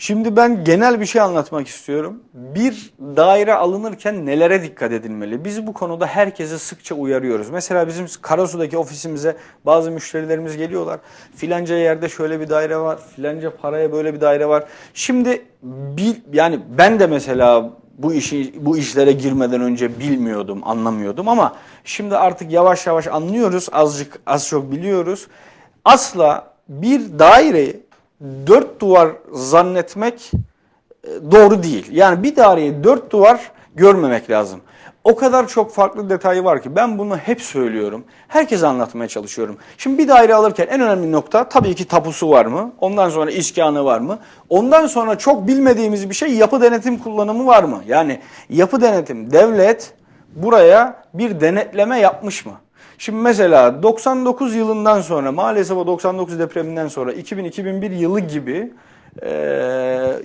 Şimdi ben genel bir şey anlatmak istiyorum. Bir daire alınırken nelere dikkat edilmeli? Biz bu konuda herkese sıkça uyarıyoruz. Mesela bizim Karasu'daki ofisimize bazı müşterilerimiz geliyorlar. Filanca yerde şöyle bir daire var, filanca paraya böyle bir daire var. Şimdi bil, yani ben de mesela bu işi bu işlere girmeden önce bilmiyordum, anlamıyordum ama şimdi artık yavaş yavaş anlıyoruz, azıcık az çok biliyoruz. Asla bir daireyi dört duvar zannetmek e, doğru değil. Yani bir daireyi dört duvar görmemek lazım. O kadar çok farklı detayı var ki ben bunu hep söylüyorum. Herkese anlatmaya çalışıyorum. Şimdi bir daire alırken en önemli nokta tabii ki tapusu var mı? Ondan sonra iskanı var mı? Ondan sonra çok bilmediğimiz bir şey yapı denetim kullanımı var mı? Yani yapı denetim devlet buraya bir denetleme yapmış mı? Şimdi mesela 99 yılından sonra maalesef o 99 depreminden sonra 2000-2001 yılı gibi e,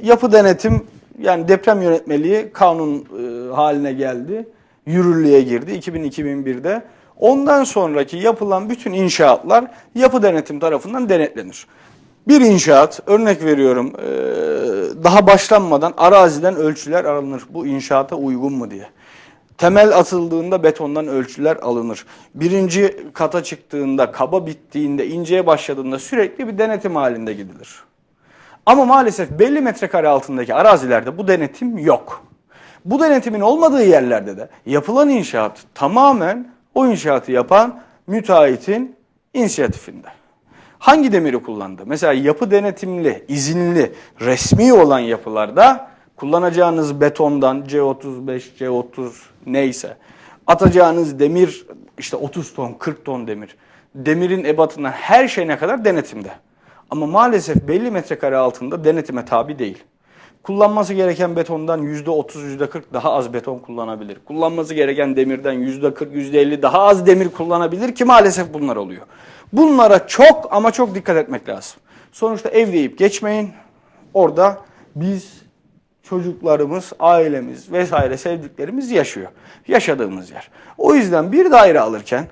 yapı denetim yani deprem yönetmeliği kanun e, haline geldi. Yürürlüğe girdi 2000-2001'de. Ondan sonraki yapılan bütün inşaatlar yapı denetim tarafından denetlenir. Bir inşaat örnek veriyorum daha başlanmadan araziden ölçüler alınır. Bu inşaata uygun mu diye. Temel atıldığında betondan ölçüler alınır. Birinci kata çıktığında, kaba bittiğinde, inceye başladığında sürekli bir denetim halinde gidilir. Ama maalesef belli metrekare altındaki arazilerde bu denetim yok. Bu denetimin olmadığı yerlerde de yapılan inşaat tamamen o inşaatı yapan müteahhitin inisiyatifinde. Hangi demiri kullandı? Mesela yapı denetimli, izinli, resmi olan yapılarda kullanacağınız betondan C35, C30 neyse atacağınız demir işte 30 ton, 40 ton demir. Demirin ebatından her şeyine kadar denetimde. Ama maalesef belli metrekare altında denetime tabi değil. Kullanması gereken betondan %30, %40 daha az beton kullanabilir. Kullanması gereken demirden %40, %50 daha az demir kullanabilir ki maalesef bunlar oluyor. Bunlara çok ama çok dikkat etmek lazım. Sonuçta ev deyip geçmeyin. Orada biz çocuklarımız, ailemiz vesaire sevdiklerimiz yaşıyor. Yaşadığımız yer. O yüzden bir daire alırken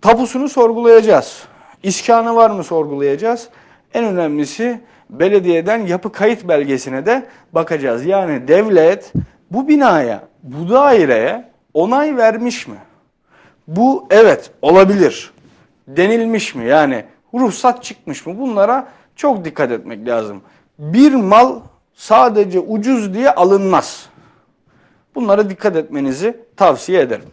tapusunu sorgulayacağız. İskanı var mı sorgulayacağız. En önemlisi belediyeden yapı kayıt belgesine de bakacağız. Yani devlet bu binaya, bu daireye onay vermiş mi? Bu evet olabilir. Denilmiş mi? Yani ruhsat çıkmış mı? Bunlara çok dikkat etmek lazım. Bir mal sadece ucuz diye alınmaz. Bunlara dikkat etmenizi tavsiye ederim.